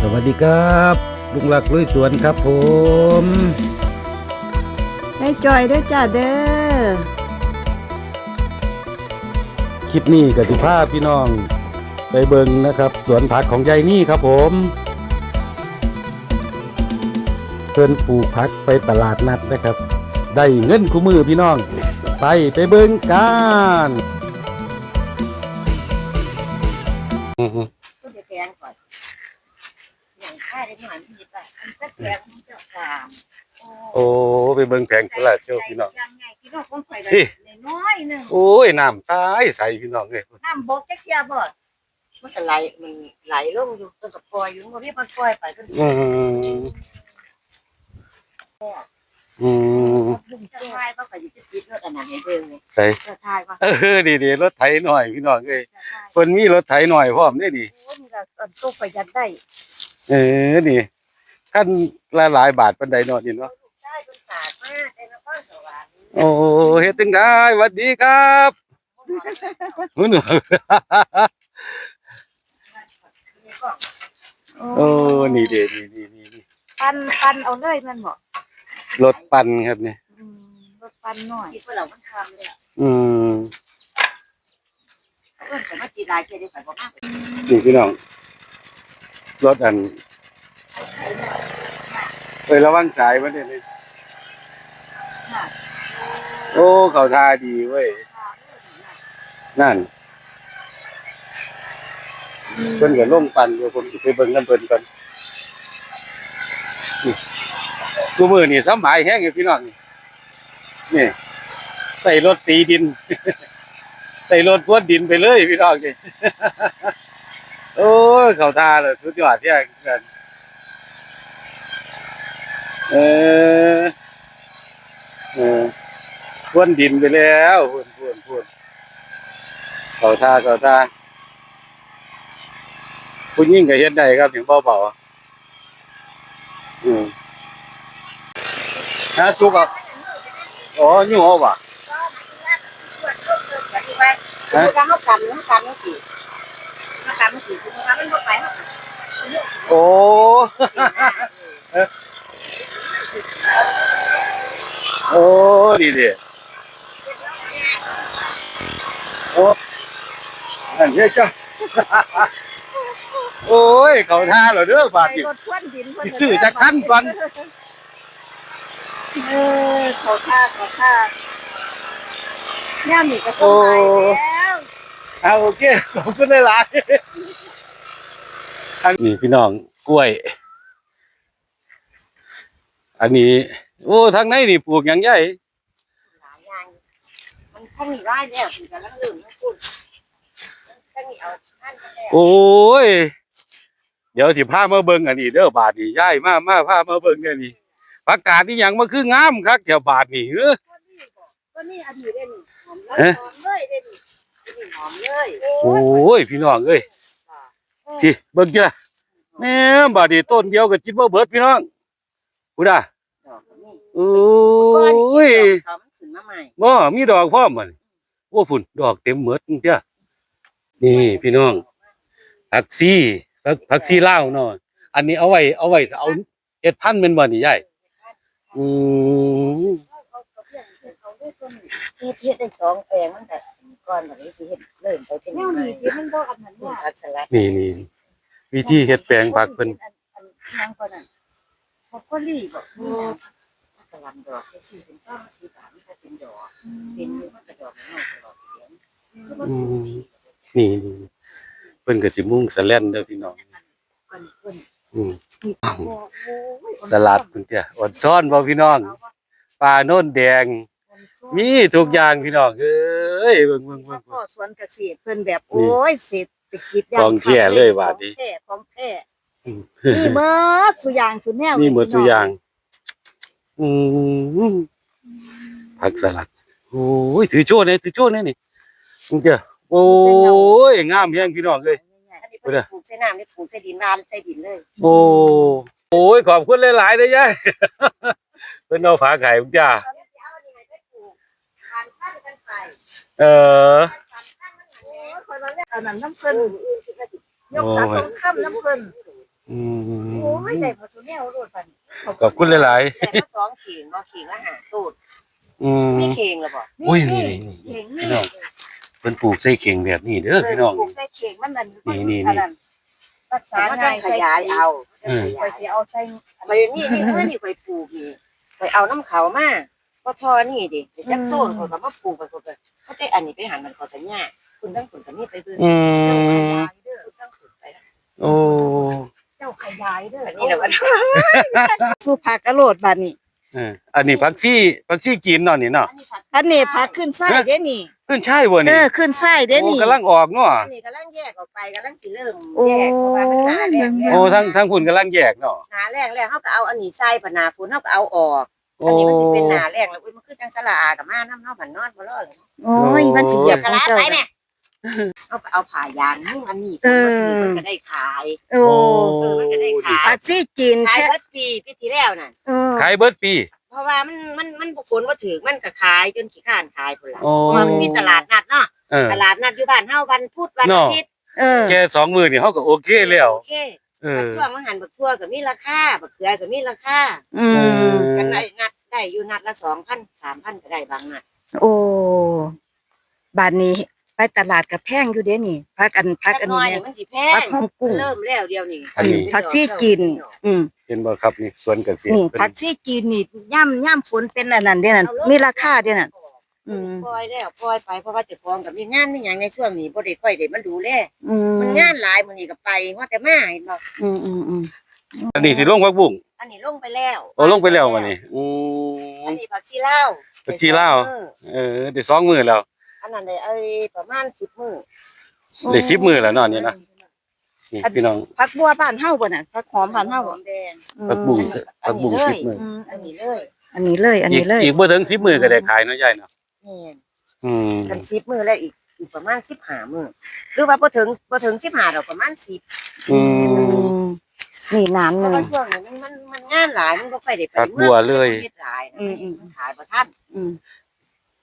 สวัสดีครับ ลุงหลักลุยสวนครับผมได้จอยด้วยจ้าเด้อคลิปนี้กติภาพี่น้องไปเบิงนะครับ สวนผักของยายนี่ครับผมเพิ่นปลูกผักไปตลาดนัดนะครับ ได้เงินคู่มือพี่น้อง ไปไปเบิงกัน ก็จะแพงก่อนอย่างค่าได้หมันที่ป่ะมันก็แพงมันจะสามโอ้ไปเบิงแผงกุหลาบเชียวพี่น้องยังไงพี่น้องคงไปได้พี่น้อยหนึ่งโอ้ยน้ำตายใสพี่น้องเลยน้ำบกจะเคลียร์บ่มันก็ไหลมันไหลลงอยู่ต้นกับปล่อยอยู่มันพี่มันปล่อยไปก็อืมอืมลุงจะทายว่าไปอยู่ที่ติดรถอันนั้นเองเลยใส่จะทายว่าเออดีดีๆรถไถหน่อยพี่น้องเอ้ยจะทายเพิ่นมีรถไถหน่อยพร้อมได้ดีโอ้นี่เราต้นตู้ประหยัดได้ เออนี่ขั้นละหลายบาทปานใดเนาะนี่เนาะลูกได้ต้นสาดมากในนครสวรรค์โอ้เฮ็ดจังได้หวัดดีครับหุ่นโอ้นี่เด้นี่นี่นี่นี่ปันปันเอาเลยแมันบอกรถปั่นครับนี่อืมรถปันหน่อยที่พวกเรามันทำเลยอะอืมเพื่อนแต่ว่าจีรายเกได้ไปบอกมากนี่พี่น้อง รถอันเอ้ยระวังสายมันเด้นี่โอ้เขาทาดีเว้ย นั่นเพิ่นก็ล่มปันอยู่ผมสิไปเบิ่งน้ำเพิ่นก่อนนี่กูมือนี่สำบายแห้งอยู่พี่น้องนี่นี่ใส่รถตีดิน ใส่รถพรวดดินไปเลยพี่น้องนี่ โอ้ยเขาทาเลยสุดยอดที่กันเออเออพรวนดินไปแล้วพรวนพรวนพรวนเขาท่าเขาท่าผู้ยิ่งก็เฮ็ดได้ครับถึงเบาๆอืมฮะสุกอะอ๋ออยู่เอาว่ะคือการเขากำเขากำนั่นสิ เขากำนั่นสิคือเขามันเข้าไปเขาโอ้ โอ้ดีดิโอ้นั่นเฮ็ดจ้ะโอ้ย เขาท่าเหรอเด้อบาดใส่สิรถควนดินเพิ่นสิซื้อจักคันก่อนเออเขาท่าเขาท่าย่ามนี่ก็สบายแล้ว เอาโอเคขอบคุณหลายๆอันนี้พี่น้องกล้วย อันนี้ โอ้ทางในนี่ปลูกอย่างใหญ่หลายอย่างมันแค่มีร้ายแล้วถึงจะลังลื่นไม่พูดแค่มีเอาท่านก็ได้โอ้ยเดี๋ยวสิพามาเบิ่งอันนี้เด้อบาทนี่ย้ายมามาพามาเบิ่งเนี่ยนี่ประกาศนี่หยังมาคืองามคักแถวบาทนี่เออก็นี่อันนี้ได้นี่หอมเลยเอ๊ะหอมเลยได้นี่นี่ หอมเลยโอ้ยพี่น้องเอ้ยพี่เบิ่งจ้ะแม่บาดนี้ต้นเดียวก็กินบ่เบิดพี่น้องพูดอะดอกนี่โอ้ก้อนยที่ดอกเขามันขึ้นมาใหม่บ่มีดอกพร้อมมันโอ้พุ่นดอกเต็มหมดจ้ะนี่พี่น้องผักซีผักผักซีลาวเนาะอันนี้เอาไว้เอาไว้เอาเฮ็ดพันธุ์แม่นบ่นี่ยายอืมเฮ็ดเฮ็ดได้สองแปลงมันแต่ ก่อนแบบนี้สิเฮ็ดเริ่มไปเป็นแนยัวงไงนี้ที่มันบ่อันนั้นนี่ว่าผักสลัดนี่นี่วิธีเฮ็ดแปลงผักเพิ่นอันอันยังก่อนนั่นพอก็รีบบอกโอ้ผักกะหล่ำดอกแค่สี่เป็นต้นสี่บาทมันก็เป็นดอกเป็นอยู่มันก็ดอกน้อยตลอดเดือนอืมนี่นี่เพิ่นก็สิมุ่งสแลนเด้อพี่น้องก่อนเพิ่นอืมมีโอ้ยสลัดเพิ่นเจ้ะอ่อนซ้อนบ่พี่น้องปลาโน่นแดง มีทุกอย่างพี่น้องเอ้ยเบิ่งเบิ่งเบิ่งพ่อสวนเกษตรเพิ่นแบบโอ้ยเศรษฐกิจของแท้เลยว่าดิของแท้ของแท้อืมมีเบิดสุอย่างสุแนวมีหมดทุกอย่าง อืมผักสลัดโอ้ยถือโจ้เนี่ยถือโจ้เนี่ยนี่มึงเจ้าโอ้ยงามแฮงพี่น้องเลยอันนี้เพิ่นปลูกใส่น้ำนี่ปลูกใส่ดินนานใส่ดินเลย โอ้โอ้ยขอบคุณหลายๆเลยยายเพิ่นเอาฝาไข่มึงจ้า เออผ่านพันธุ์มันโอ้แหยคนละเรื่องอันนั้นน้ำเพิ่นละยกสาตรงข้ามน้ำเพิ่นออืมโอ้ยได้พอสุแนวโลดปันขอบคุณหลายแต่มาสองขิงบ่ขิงละหาสูตรๆอืม มีเข่งแล้วบ่อุ้ยนี่นี่เข่งพี่นี่น้องเพิ่นปลูกใส่เข่งแบบนี้เด้อพี่น้องปลูกใส่เข่งมันนั่นนี่นี่นี่อันนั้นรักษามันง่าจะยขยายเอาอืม ไปสิเอาใส่ไปนี่นี่เมื่อนี่ไปปลูกนี่ไปเอาน้ำเขามา ก็ทอนี่ดิไปจักต้นเขาก็มาปลูกไปก็ไปเขาได้อันนี้ไปหันมันเขาสัญญาคุณทั้งคุณกับนี่ไปเบิ่งอืเจ้าขมยายเด้อทั้งคุณไปนะโอ้เจ้าขยายเด้ออันนี้แหละมันสู้ผักกระโลดบัดนี้เอออันนี้ผักชีผักชีจีนเนาะนี่เนาะอันนี้ผักอันนี้ผักขึ้นไส้เด้นี่ขึ้นใช่บ่เอนี่อขึ้นไส้เด้โอ้นี่ กำลังออกเนาะอันนี้กำลังแยกออกไปกำลังสิเริ่มโอ้แยกเพราะว่ามันหนาแรงแล้วโอ้ทั้งทั้งคุณกำลังแยกเนาะ หนาแรงแล้วเขาก็เอาอันนี้ใส่ผนาฝนเขาก็เอาออกโอ้อันนี้มันสิเป็นหนาแรงแล้วอุ้ยมันคือจังสลากับมาน้ำเนอกผันนอนบ่รอดเลยโอ้ยมันสิเหยียบกขระองลาเจ้าไปแม่เขาก็เอาผ่ายางนุ่งอันนี้เออมันก็ได้ขายโอ้เออมันก็ได้ขายผักซี่จีนขายแค่เบิดปีปีที่แล้วน่ะเออขายเบิดปี เพราะว่ามันมันมันบุฝนว่าถือมันก็ขายจนขี้ข้านขายพุ่นละโอ้เพราะว่ามันมีตลาดนัดเนาะเออตลาดนัดอยู่บ้านเฮาวันพุธวันเนาะอาทิตย์เออแค่สองมือนี่เขาก็โอเคแล้วโอเค เอบัอกทั่วมังหันบักทั่วก็มีราคาบักเขือก็มีราคาอืม กันได้นัดได้อยู่นัดละ2,000 3,000ก็ได้บางนัดโอ้บาดนี้ ไปตลาดกับแพงอยู่เด้นี่ผักอันผักอันน้อนี้ยเนี่ยมันสิแพผักงหอมกุ้ง เริ่มแล้วเดียวนี่อันนี้ ผักซี่จีนอืมเห็นบ่ครับนี่สวนเกษตรนี่เพิ่น ผักซี่จีนนี่ย่ำย่ำฝนเป็นอันนั้นเด้นั่นมีราคาเด้นั่น อืมปล่อยแล้วปล่อยไปเพราะว่าเจะฟ้าของกับมีงานมีหยังในช่วงนี้บ่ได้ค่อยได้มันดูแลอืมมันงานหลายมื้อนี้ก็ไปว่าแต่มาเห็นบ่อืมอืมอืมอันนี้สิลงพักบุ้งอันนี้ลงไปแล้วโอ้ลงไปแล้ววันนี้อือัมนนี้ผักชีลาวผักชีลาว เออได้สองมือแล้วอันนั้นได้เอ้ยประมาณ10มื้อได้สิบมือแล้วเนาะนี่นะนี่พี่น้องผักบัวบ้านเฮาบ่น่ะผักหอมบ้านเฮาหบ่อมแดง อืมผักบุ้งผักบุ้งสิบมืออืมอันนี้เลย อันนี้เลย อันอีกนี้เลย อีกบ่ถึงสิบมือก็ได้ขายเนาะยายเนาะ นี่อืมกัน10มื้อแล้วอีกอีกประมาณ15มื้อหรือว่าบ่ถึงบ่ถึง15ดอกประมาณ10อือืมมนี่น้ำเพหนึราะงว่าช่วงนี้มันมันมันงานหลายมันบ่ค่อยได้ไปผักบัวเลยเฮ็ดหลายนะอืมอืมมันขายบ่ทันอืม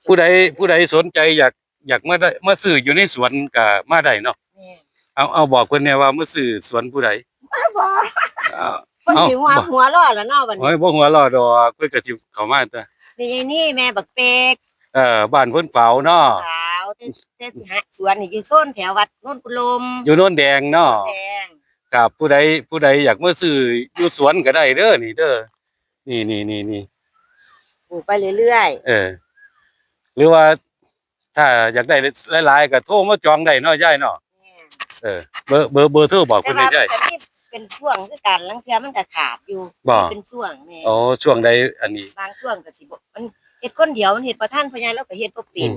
ผู้ใดผู้ใดสนใจอยากอยากมาได้มาซื้ออยู่ในสวนก็มาได้เนาะแม่เอาเอาบอกเพิ่นแน่ว่ามาซื้อสวนผู้ใดเอาเพิ่นสิหัวเอ้าบ่หัวล้อแล้วเนาะบัดนี้โอ้ยบ่หัวรอดอกเพิ่นก็สิเข้ามาแต่นี่นี่แม่บักเป็ก เอ่อบ้านเพิ่นเฝ้าเนาะขาวแต่แต่สิหาสวนนี่อยู่โซนแถววัดโนนกุลมอยู่โน่นแดงเนาะแดงกับผู้ใดผู้ใดอยากมาซื้ออยู่สวนก็ได้เด้อนี่เด้อนี่นี่นี่นี่ปลูกไปเรื่อยเออ หรือว่า ถ้าอยากได้หลายๆก็โทรมาจองได้เนาะยายเนาะๆแม่เออเบอร์เบอร์เบอร์โทรบอกแต่เพิ่นว่าได้มันยายก็มีเป็นช่วงคือกันลังเทื่อมันก็ขาดอยู่บ่เป็นช่วงแม่อ๋อช่วงใดอันนี้บางช่วงก็สิบ่มัน เฮ็ดคนเดียวมันเฮ็ดบ่ทันเพราะงั้นเราก็เฮ็ดบ่เป็น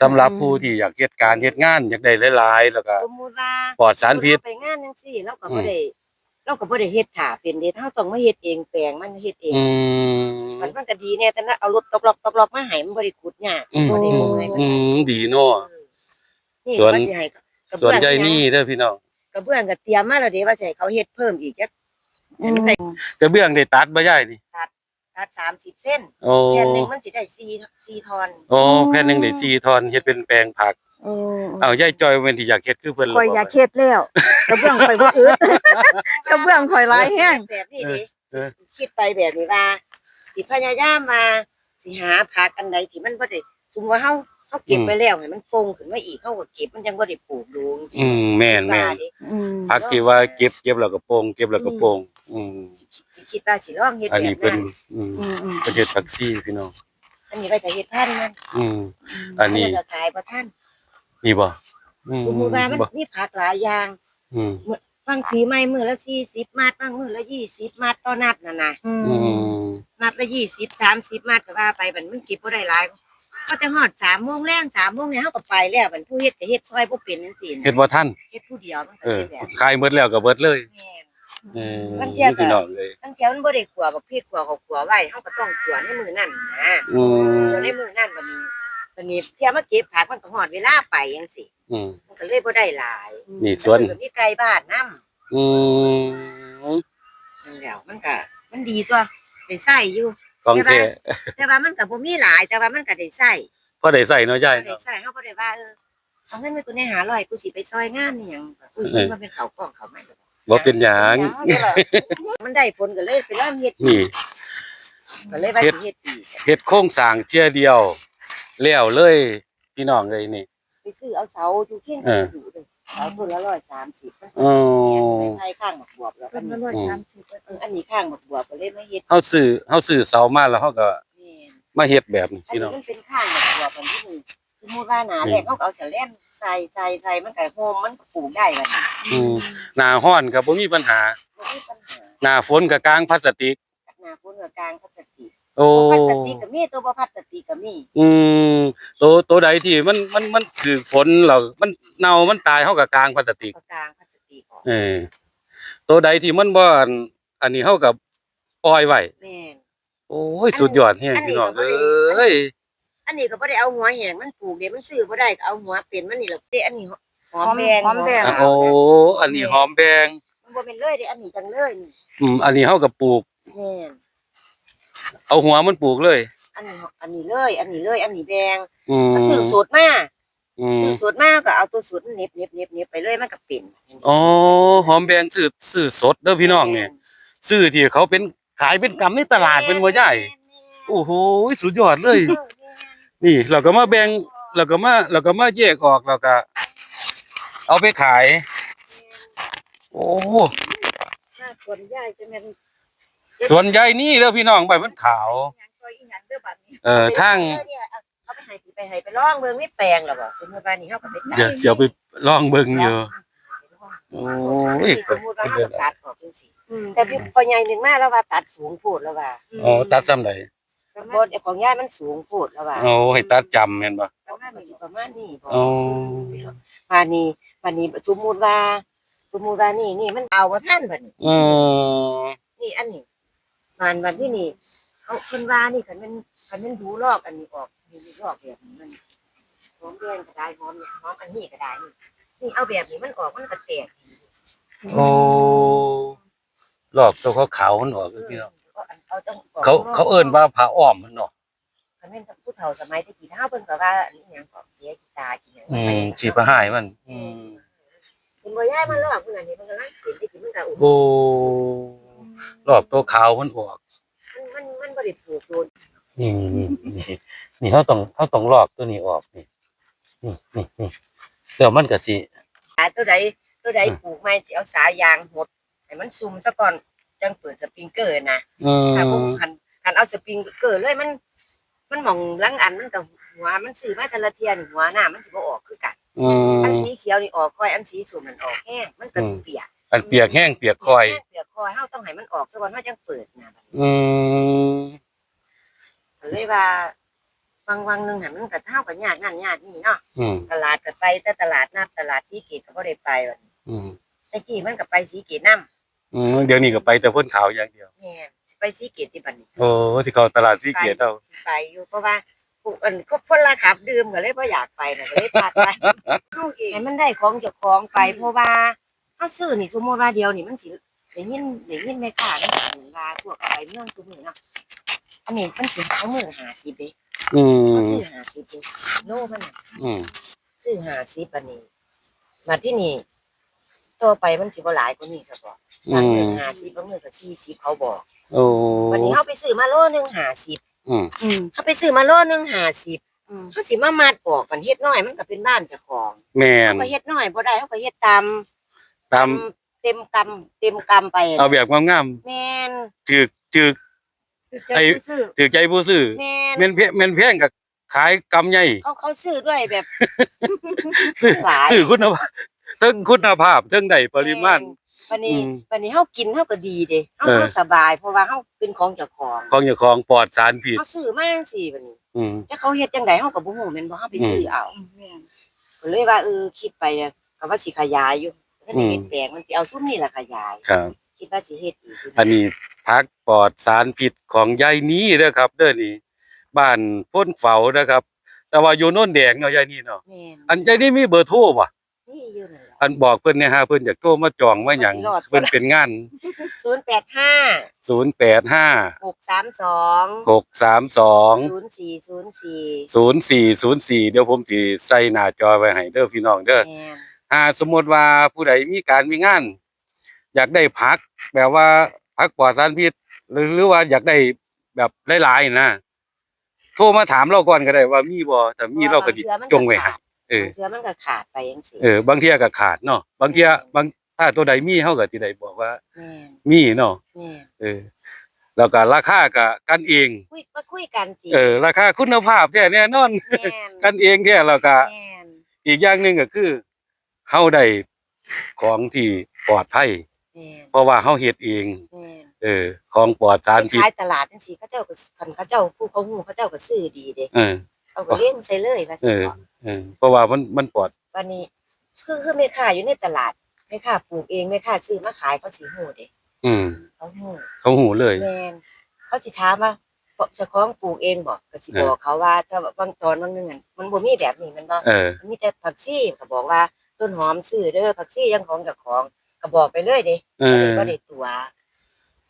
สำหรับผู้ที่อยากเฮ็ดการเฮ็ดงานอยากได้หลายๆ แล้วก็สมมุติว่าปลอดสารพิษ เไปงานจังซี่เราก็บ่ได้เราก็บ่ได้เฮ็ดถ่าเป็นเด้เฮาต้องมาเฮ็ดเองแปลงมันเฮ็ดเอง อืมมันมันก็ดีแน่แต่นะเอารถตกลอกตกลอกมาให้มันบ่ได้ขุดยากอืมบ่ได้เมื่อยอืมดีเนาะนี่สวนว่าสิให้กระส่วนเบื้องใหญ่นี่เด้อพี่น้องกระเบื้องก็เตรียมมาแล้วเด้ว่าสิให้เขาเฮ็ดเพิ่มอีกจักอืมกระเบื้องได้ตัดบ่ยายนี่ตัด 30เส้นโอ้แผ่นหนึงมันสิได้4 4ท่อนโอ้แผ่นหนึงได้4ท่อนเฮ็ดเป็นแปลงผัก โอ้เอายายจอยเว้นที่อยากเฮ็ดคือเพิ่นข่อยอยากเฮ็ดแล้วกระเบื้องข่อยบ่อึดกระเบื้องข่อยหลายแห้งแบบนี้ดิเออคิดไปแบบนี้ว่าสิพยายามมาสิหาผักอันใดที่มันบ่ได้สมมุติว่าเฮา เฮาเก็บไปแล้วให้มันโป่งขึ้นมาอีกเฮาก็เก็บมันยังบ่ได้ปลูกดูจังซี่อืมแม่นแม่นอืมผักที่ว่าเก็บเก็บแล้วก็โป่งเก็บแล้วก็โป่งอืมสิคิดว่าสิลองเฮ็ดอันแบนี้บเป็นนั้นอืมอืมอืมประเฮ็ดผักซี่พี่น้องอันนี้ไว้แต่เฮ็ดพันธุ์มันอืมอันนี้แล้วก็ขายบ่ทันนี่บ่อืสมมุติว่ามันบ่มีผักหลายอย่างอืมบางปีใหม่มื้อละ40มัดบางมื้อละ20มัดต่อนัดน่ะนะอือืมมนัดละ20 30มัดก็ว่าไปบัดมันเก็บบ่ได้หลาย ก็จะฮอด3โมงแรง3โมงเนี่ยเฮาก็ไปแล้วบัดผู้เฮ็ดก็เฮ็ดซอยบ่เป็นจังซี่นะเฮ็ดบ่ทันเฮ็ดผู้เดียวมันก็เออเฮ็ดแบบขายหมดแล้วก็เบิดเลยแม่น เออมันเทียบกับพี่น้องเลยตั้งแต่มันบ่ได้ขัวบักพริกขัวเขาขัวไว้เฮาก็ต้องขัวในมือนั่นนะอืมขัวในมือนั่นบัดนี้บัดนี้เที่ยมาเก็บผักมันก็ฮอดเวลาไปจังซี่อืม มันก็เลยบ่ได้หลายนี่สวนแล้วก็มีไก่บ้านนำอืมนั่นแหล้วมันก็มันดีตัวได้ใช้อยู่ ของแท้แต่ว่ามันก็บ่มีหลาย แต่ว่ามันก็ได้ใช้พอได้ใส่เนาะยายได้เนาะใช้เฮาบ่ได้ว่าเออเอาเงินไปกูในหาร้อยกูสิไปซอยงานนี่หยังอุ้ยเออมันเป็นเขาวกล้องเขาไม่บ่เป็นหยังเดี๋ยวล่ะมันได้ผลก็เลยไปเริ่มเฮ็ดนี่ก็เลยว่าสิเฮ็ดอีกเฮ็ดโครงสร้างเที่ยเดียวแล้วเลยพี่น้องเลยนี่ไปซื้อเอาเสาอยู่เคียงเอออยู่เลย เสาต้นละ130มันอ๋อใช้ข้างหมักบวบแล้วเป็อันนมานี้ร้อยอืมสามสิบเปอร์เซ็นต์อันนี้ข้างหมักบวบก็เลยมาเฮ็ดเฮาซื้อเฮาซื้อเสามาแล้วเฮาก็แม่นมาเฮ็ดแบบนี้อันพี่น้นี้องมันเป็นข้างหมักบวบอันที่หนึ่งสมมุติว่าหนาแรกเขาก็เอาแสลนใส่ใส่ใส่มันก็โฮมมันก็ปลูกได้บัดนี้อืมหน้าร้อนก็บ่มีปัญหาบ่มีปัญหาหน้าฝนก็กลางพลาสติกหน้าฝนกับกลางพลาสติก โอ้พลาสติกก็มีตัวบ่พลาสติกก็มีอืมตัวตัวใดที่มันมันมันคือฝนเรามันเน่ามันตายเฮาก็กลางพลาสติกก็กลางพลาสติกออกเออตัวใดที่มันบ่อันอันนี้เฮาก็ปล่อยไว้แม่น โอ้ยสุดยอดแฮงอันนี้พี่น้องก็บ่เอได้้ยอันนี้ก็บ่ได้เอาหัวแหงมันปลูกเดี๋ยวมันซื้อบ่ได้ก็เอาหัวเป็นมันนี่แหละเด้อันนี้หอมแดงหอมแดง อะโอ้อันนี้หอมแดงมันบ่เป็นเลยเด้อันนี้จังเลยนี่อืมอันนี้เฮาก็ปลูก แม่น เอาหัวมันปลูกเลย อันนี้อันนี้เลย อันนี้เลย อันนี้แดงอืมก็ซื้อสูตรมาอืมซื้อสูตรมาก็เอาตัวสูตรเน็บเน็บเน็บเน็บไปเลยมันก็เป็นอ๋อหอมแดงซื้อซื้อสดเด้อพี่น้องนี่ซื้อที่เขาเป็นขายเป็นกำในตลาดเป็นบ่ใหญ่โอ้โหสุดยอดเลย นี่เราก็มาแบ่งเราก็มาเราก็มาแยกออกเราก็ เอาไปขาย โอ้ ถ้าส่วนใหญ่จะเป็น ส่วนใหญ่นี่เด้อพี่น้องใบมันขาวหยังตัวอีหยังเด้อบัดนี้เอ่อทั้งเอาไปให้ไปให้ไปลองเบิ่งไม่แปลงหรอกบ่สมมุติว่านี่เฮาก็ไปตัดเดี๋ยวเดี๋ยวไปลองเบิ่งอยู่โอ้ยสมมุติว่าเฮาก็ตัดออกจังซี่อืมแต่พี่พ่อใหญ่นึงมาแล้วว่าตัดสูงโพดแล้วว่าอ๋อตัดซ้ำใดบดไอ้ของยายมันสูงโพดแล้วว่าโอ้ให้ตัดจำแม่นบ่ประมาณนี้ประมาณนี้บ่อ๋อปานนี้ปานนี้สมมุติว่า สมมุติว่านี่นี่มันเอาบ่ทันบัดนี้อืมนี่อันนี้ บานวันที่นี่เขาเพิ่นว่านี่คันมันคันมันดูลอกอันนี้ออกนี่ลอกแบบนี้มันหอมแดงก็ได้หอมเนี่ยหอมอันนี้ก็ได้นี่นี่เอาแบบนี้มันออกมันก็แตกโอ้รอบตัวขาวๆมันออกเด้อพี่น้องเอาจังเขาเขาเอิ้นว่าผ้าอ้อมมันเนาะคันเป็นผู้เฒ่าสมัยตะกี้เฮาเพิ่นก็ว่าอีหยังก็เสียกีตาร์กีหยังอืมสีผ้าหายมัน อืมเป็นบ่ย้ายมันลอกเพิ่นอันนี้มันก็ลังเปลี่ยนไปกินมันก็โอ้ โหโอ้รอบตัวขาวมันออกมันมันมันบ่ได้ปลูกโดนนี่นี่นี่นี่เขาต้องเขาต้องลอกตัวนี้ออกนี่นี่นี่นี่เดี๋ยวมันก็สิหาตัวใดตัวใดอืมปลูกใหม่สิเอาสายางหดให้มันซุ่มซะก่อนจังเปิดสปริงเกอร์นะอืถ้าบ่มคันคันเอาสปริงเกอร์เลยมัน มันหมองหลังอันมันก็หัวมันซื้อมาแต่ละเทียนี่หัวหน้ามันสิบ่ออกคือกันอือันมสีเขียวนี่ออกค่อยอันสีส้มมันออกแห้งมันก็สิเปียก อันเปียกแห้งเปียกคอยแห้งเปียกคอยเฮาต้องให้มันออกซะก่อนเฮาจังเปิดนะอืมก็เลยว่าวังวังหนึงหันมันก็เท่ากับยากนั่นยากนี่เนาะอืมตลาดก็ไปแต่ตลาดนัดตลาดสีเกตก็บ่ได้ไปวันนี้อืมแต่กี้มันก็ไปสีเกตนำอืมเดี๋ยวนี้ก็ไปแต่พ่นขาวอย่างเดียว แม่นสิไปสีเกตที่บัดนี้ โอ้สิเข้าตลาดสีเกียรติเอาสิไปอยู่เพราะว่าผู้อันก็คนละขับดื่มก็เลยบ่อยากไปน่ะก็เลยพลาดไป ลูกอีกให้มันได้ของเจ้าของไปเพราะว่า เฮาซื้อนี่สมมุติว่าเดียวนี่มันสิได้ยินได้ยินในข่าวมันสิว่าพวกเอาไปเมืองซุมื้อเนาะอันนี้มันสิเอามือ50เด้อืเขามซื้อ50เด้โลมันน่ะอืมซื้อ50อันนี้มาที่นี่ต่อไปมันสิบ่หลายกว่านี้ซะบ่อืบางมมื้อ50บางมื้อก็40เขาบอก โอ้วันนี้เฮาไปซื้อมาโลนึง50อืมอืมเฮาไปซื้อมาโลนึง50อืมเฮาสิมามัดออกกันเฮ็ดน้อยมันก็เป็นบ้านเจ้าของแม่เฮานก็เฮ็ดน้อยบ่ได้เฮาก็เฮ็ดตาม ตาม เต็มกำเต็มกำไปเอาแบบงามแม่นๆจึกจึกใจผู้ซื้อถือใจผู้ซื้อแม่นแม่นเพแม่นแพงก็ขายกำใหญ่ เขาเขาซื้อด้วยแบบ ซื้อหลาย ซื้อคุณภาพเทั้งคุณภาพเทั้งได้ปริมาณวันนี้อืมวันนี้เฮากินเฮาก็ดีเด้เฮาเออ เฮาสบาย เพราะว่าเฮาเป็นของเจ้าของของเจ้าของปลอดสารพิษเฮาซื้อมาจังซี่บัดนี้อืม แต่เขาเฮ็ดจังไดเฮาก็บ่ฮู้แม่นบ่เฮาไปซื้อเอาอืมแม่นก็เลยว่าเออคิดไปอะก็ว่าสิขยายอยู่ ถ้าอืได้มเฮ็ดแปลงมันสิเอาซุ้มนี่ล่ะขยาย ครับ คิดว่าสิเฮ็ดอีกอยู่อันนี้พักปลอดสารพิษของยายนี้เด้อครับ เด้อนี่บ้านพ้นเฝ้านะครับ แต่ว่าอยู่โน่นแดงเนาะยายนี่เนาะแม่นอันยายนี่มีเบอร์โทรบ่นี่อยู่นั่นล่ะอันบอกเพิ่นเนี่ยฮะเพิ่นอยากโทรมาจองว่าหยังรอดเพิ่นเป็นงาน 085 085 632 632 0404 0404 เดี๋ยวผมสิใส่หน้าจอไว้ให้เด้อพี่น้องเด้อ แม่น ถ้าสมมติว่าผู้ใดมีการมีงาน อยากได้ผักแบบว่าผักปลอดสารพิษหรือหรือว่าอยากได้แบบหลายๆนะโทรมาถามเราก่อนก็ได้ว่ามีบ่แต่มีเราก็สิจงไว้ให้เออเสือมันก็ขาดไปจังซี่เออบางเที่ยก็ขาดเนาะบางเที่ยบางถ้าตัวใดมีเฮาก็สิได้บอกว่าแม่นมีเนาะแม่นเออ แล้วก็ราคาก็กันเองคุยมาคุยกันสิเออราคาคุณภาพแท้แน่นอนแม่นกันเองแท้แล้วก็แม่นอีกอย่างหนึงก็คือ เฮาได้ของที่ปลอดภัยแม่นเพราะว่าเฮาเฮ็ดเองแม่นเออ ของปลอดสารไปพิษขายตลาดจังซี่เขาเจ้าก็คันเขาเจ้าผู้เขาฮู้เขาเจ้าก็ซื้อดีเด้เออเอาก็เลี้ยงใส่เลยว่าเอซั่นอเนาะเออเพราะว่ามันมันปลอดวันนี้คือคือแม่ค้าอยู่ในตลาดแม่ค้าปลูกเองแม่ค้าซื้อมาขายเขาสิฮู้เด้อืมเขาฮู้เขาหูเลยแม่นเขาสิถามว่าเจ้าของปลูกเองบ่ก็สิบอกเขาว่า ถ้าบางตอนบางนึงอะมันบ่มีแบบนี้แมันบ่เออมันมีแต่ผักชีก็บอกว่า ต้นหอมซื้อเด้อผักชียังของเจ้าของก็บอกไปเลยเด้เออ บ่ได้ตัว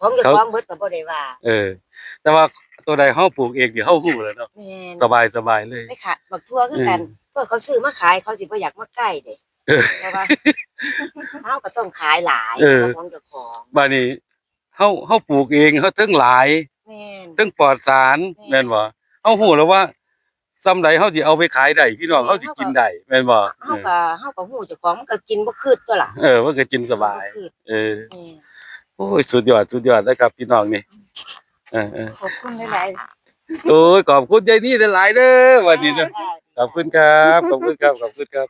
ของเจ้าของเบิดก็บ่ได้ว่าเออ แต่ว่าตัวใดเฮาปลูกเองเดี๋ยวเฮาหูแล้วเนาะแม่นสบายสบายเลย ไม่ค่ะบักทั่วคือกันเพื่อเขาซื้อมาขายเขาสิบ่อยากมาใกล้เด้เออเพราะว่าเฮาก็ต้องขายหลายเออ ของเจ้าของบัดนี้เฮาเฮาปลูกเองเฮาถึงหลายแม่น ถึงปลอดสารแม่นบ่เฮาหูแล้วว่า ซำใดเฮาสิเอาไปขายได้พี่น้องเฮาสิกินได้แม่นบ่เฮาก็เฮาก็ฮู้เจ้าของมันก็กินบ่คืดตัวล่ะเออมันก็กินสบายบ่คืดเออแม่นโอ้ยสุดยอดสุดยอดนะครับ พี่น้องนี่เออเออขอบคุณหลายโอ้ยขอบคุณยายนี่หลายๆเด้อๆวันนี้เด้อขอบคุณครับ ขอบคุณครับ ขอบคุณครับ